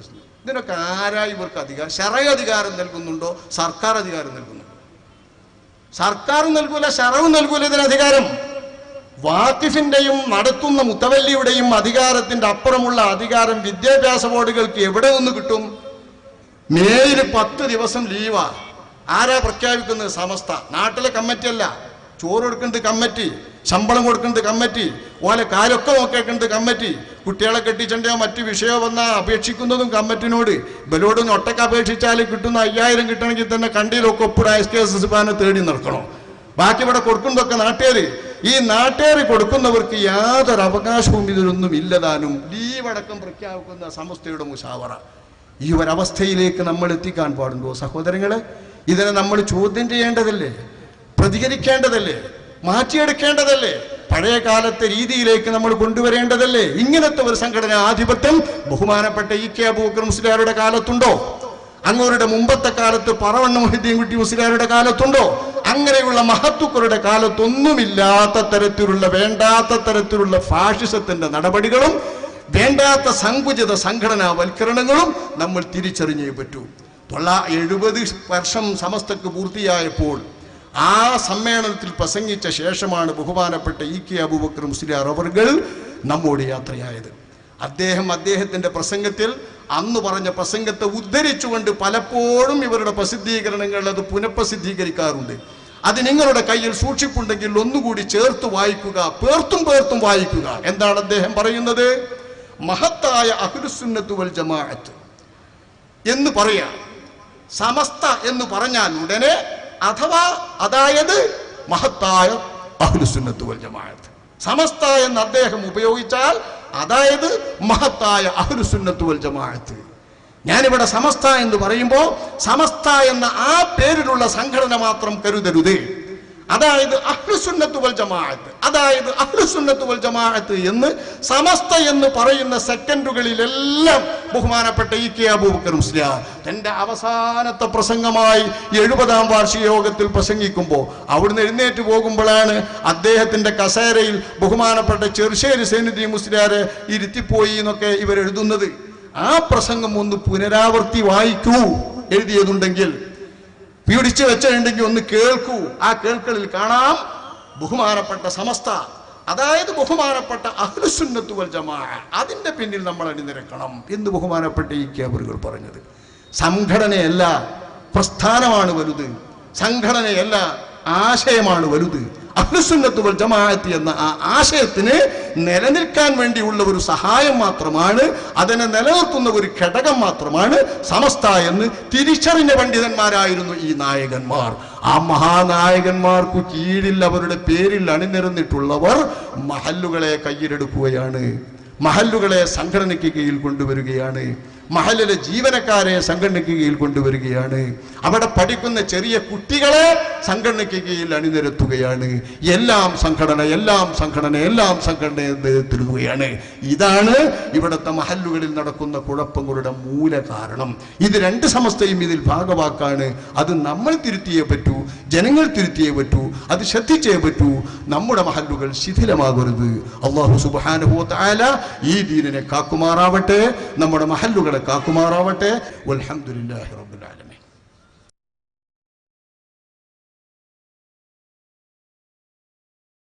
വസല്ലം ഇതിനൊക്കെ ആരാ ഇവർക്ക് അധികാരം? ശറയ അധികാരം നൽകുന്നുണ്ടോ? സർക്കാർ അധികാരം നൽകുന്നുണ്ടോ സർക്കാർ നൽകൂല ശറവ് നൽകൂല ഇതിന് അധികാരം. വാക്കിഫിന്റെയും നടത്തുന്ന മുത്തവല്ലിയുടെയും അധികാരത്തിന്റെ അപ്പുറമുള്ള അധികാരം വിദ്യാഭ്യാസ ബോർഡുകൾക്ക് എവിടെ നിന്ന് കിട്ടും? മേയിൽ പത്ത് ദിവസം ലീവാ. ആരാ പ്രഖ്യാപിക്കുന്നത്? സമസ്ത. നാട്ടിലെ കമ്മിറ്റി അല്ല ചോറ് കൊടുക്കുന്നത് കമ്മിറ്റി. ശമ്പളം കൊടുക്കേണ്ടത് കമ്മിറ്റി ഓലെ കാര്യമൊക്കെ നോക്കേണ്ടത് കമ്മിറ്റി കുട്ടികളെ കെട്ടിച്ചണ്ടോ മറ്റു വിഷയമോ വന്നാൽ അപേക്ഷിക്കുന്നതും കമ്മിറ്റിനോട്. ഇവരോട് ഒട്ടക്ക് അപേക്ഷിച്ചാൽ കിട്ടുന്ന അയ്യായിരം കിട്ടണമെങ്കിൽ തന്നെ കണ്ടിയിലൊക്കെ ഒപ്പിടാ എസ് കെ എസ് എസ് തേടി നടക്കണം ബാക്കി ഇവിടെ കൊടുക്കുന്നതൊക്കെ നാട്ടുകാര്. ഈ നാട്ടുകാർ കൊടുക്കുന്നവർക്ക് യാതൊരു അവകാശവും ഇതിലൊന്നും ഇല്ലതാനും ലീവടക്കം പ്രഖ്യാപിക്കുന്ന സമസ്തയുടെ മുഷാവറ ഈ ഒരവസ്ഥയിലേക്ക് നമ്മൾ എത്തിക്കാൻ പാടുണ്ടോ സഹോദരങ്ങളെ? ഇതിനെ നമ്മൾ ചോദ്യം ചെയ്യേണ്ടതല്ലേ? പ്രതികരിക്കേണ്ടതല്ലേ? മാറ്റിയെടുക്കേണ്ടതല്ലേ? പഴയ കാലത്തെ രീതിയിലേക്ക് നമ്മൾ കൊണ്ടുവരേണ്ടതല്ലേ? ഇങ്ങനത്തെ ഒരു സംഘടന ആധിപത്യം ബഹുമാനപ്പെട്ട ഇ കെ അബൂക്കർ മുസ്ലിയാരുടെ കാലത്തുണ്ടോ? അങ്ങോരുടെ മുമ്പത്തെ കാലത്ത് പറവണ്ണ മൊഹിദ്ദീൻ കുട്ടി മുസ്ലിയാരുടെ കാലത്തുണ്ടോ? അങ്ങനെയുള്ള മഹത്തുക്കളുടെ കാലത്തൊന്നുമില്ലാത്ത തരത്തിലുള്ള വേണ്ടാത്ത തരത്തിലുള്ള ഫാഷിസത്തിന്റെ നടപടികളും വേണ്ടാത്ത സങ്കുചിത സംഘടനാവൽക്കരണങ്ങളും നമ്മൾ തിരിച്ചറിഞ്ഞേ പറ്റൂ. തൊള്ള എഴുപത് വർഷം സമസ്തക്ക് പൂർത്തിയായപ്പോൾ ആ സമ്മേളനത്തിൽ പ്രസംഗിച്ച ശേഷമാണ് ബഹുമാനപ്പെട്ട ഇ കെ അബൂബക്കർ മുസ്ലിയാർ അവർകൾ നമ്മോട് യാത്രയായത്. അദ്ദേഹം അദ്ദേഹത്തിന്റെ പ്രസംഗത്തിൽ അന്ന് പറഞ്ഞ പ്രസംഗത്തെ ഉദ്ധരിച്ചുകൊണ്ട് പലപ്പോഴും ഇവരുടെ പ്രസിദ്ധീകരണങ്ങൾ അത് പുനഃപ്രസിദ്ധീകരിക്കാറുണ്ട്. അത് നിങ്ങളുടെ കയ്യിൽ സൂക്ഷിപ്പുണ്ടെങ്കിൽ ഒന്നുകൂടി ചേർത്ത് വായിക്കുക പേർത്തും പേർത്തും വായിക്കുക എന്താണ് അദ്ദേഹം പറയുന്നത്. മഹത്തായ അഹ്ലുസുന്നത്തു വൽ ജമാഅത്ത് എന്ന് പറയാം. സമസ്ത എന്ന് പറഞ്ഞാൽ ഉടനെ അഥവാ അതായത് മഹത്തായ അഹ്ലുസുന്നത്തു വൽ ജമാഅത്ത്. സമസ്ത എന്ന് അദ്ദേഹം ഉപയോഗിച്ചാൽ അതായത് മഹത്തായ അഹ്ലുസുന്നത്തു വൽ ജമാഅത്ത്. ഞാനിവിടെ സമസ്ത എന്ന് പറയുമ്പോൾ സമസ്ത എന്ന ആ പേരിലുള്ള സംഘടന മാത്രം കരുതരുത്. അതായത് അഹ്ലുസുന്നത്തു വൽ ജമാഅത്ത് അതായത് അഹ്ലുസുന്നത്തു വൽ ജമാഅത്ത് എന്ന് സമസ്ത എന്ന് പറയുന്ന സെക്കൻഡുകളിലെല്ലാം ബഹുമാനപ്പെട്ട ഇ കെ അബൂബക്കർ മുസ്ലിയാർ തന്റെ അവസാനത്തെ പ്രസംഗമായി എഴുപതാം വാർഷിക യോഗത്തിൽ പ്രസംഗിക്കുമ്പോൾ അവിടുന്ന് എഴുന്നേറ്റ് പോകുമ്പോഴാണ് അദ്ദേഹത്തിന്റെ കസേരയിൽ ബഹുമാനപ്പെട്ട ചെറുശ്ശേരി സൈനുദ്ദീൻ മുസ്ലിയാരെ ഇരുത്തിപ്പോയി എന്നൊക്കെ ഇവർ എഴുതുന്നത് ആ പ്രസംഗം ഒന്ന് പുനരാവർത്തി വായിക്കൂ എഴുതിയതുണ്ടെങ്കിൽ പിടിച്ചു വെച്ചിട്ടുണ്ടെങ്കിൽ ഒന്ന് കേൾക്കൂ. ആ കേൾക്കലിൽ കാണാം ബഹുമാനപ്പെട്ട സമസ്ത. അതായത് ബഹുമാനപ്പെട്ട അഹ്ലുസുന്നത്തു ജമാ അതിന്റെ പിന്നിൽ നമ്മൾ അണിനിരക്കണം എന്ന് ബഹുമാനപ്പെട്ട ഈ കേബറുകൾ പറഞ്ഞത്. സംഘടനയല്ല പ്രസ്ഥാനമാണ് വലുത്. സംഘടനയല്ല ആശയമാണ് വലുത്. അഹ്ലുസുന്നത്തു വൽ ജമാഅത്ത് എന്ന ആ ആശയത്തിന് നിലനിൽക്കാൻ വേണ്ടിയുള്ള ഒരു സഹായം മാത്രമാണ് അതിനെ നിലനിർത്തുന്ന ഒരു ഘടകം മാത്രമാണ് സമസ്ത എന്ന് തിരിച്ചറിഞ്ഞ പണ്ഡിതന്മാരായിരുന്നു ഈ നായകന്മാർ. ആ മഹാനായകന്മാർക്ക് കീഴിൽ അവരുടെ പേരിൽ അണിനിരന്നിട്ടുള്ളവർ മഹല്ലുകളെ കയ്യിലെടുക്കുകയാണ് മഹല്ലുകളെ സംഘടനയ്ക്ക് കീഴിൽ കൊണ്ടുവരികയാണ്. മഹലിലെ ജീവനക്കാരെ സംഘടനയ്ക്ക് കൊണ്ടുവരികയാണ്. അവിടെ പഠിക്കുന്ന ചെറിയ കുട്ടികളെ സംഘടനയ്ക്ക് അണിനിരത്തുകയാണ്. എല്ലാം സംഘടന എല്ലാം സംഘടന എല്ലാം സംഘടന എന്ന് തിരുതുകയാണ് ഇതാണ് ഇവിടുത്തെ മഹല്ലുകളിൽ നടക്കുന്ന കുഴപ്പങ്ങളുടെ മൂല കാരണം. ഇത് രണ്ട് സമസ്തയും ഇതിൽ ഭാഗവാക്കാണ്. അത് നമ്മൾ തിരുത്തിയേ പറ്റൂ ജനങ്ങൾ തിരുത്തിയേ പറ്റൂ അത് ശ്രദ്ധിച്ചേ പറ്റൂ. നമ്മുടെ മഹല്ലുകൾ ശിഥിലമാകരുത്. അള്ളാഹു സുബാനുഭവത്തായ ഈ ദീനിനെ കാക്കുമാറാവട്ടെ. നമ്മുടെ മഹല്ലുകളെ കാക്കുമാറാവട്ടെ വൽഹംദുലില്ലാഹി റബ്ബിൽ ആലമീൻ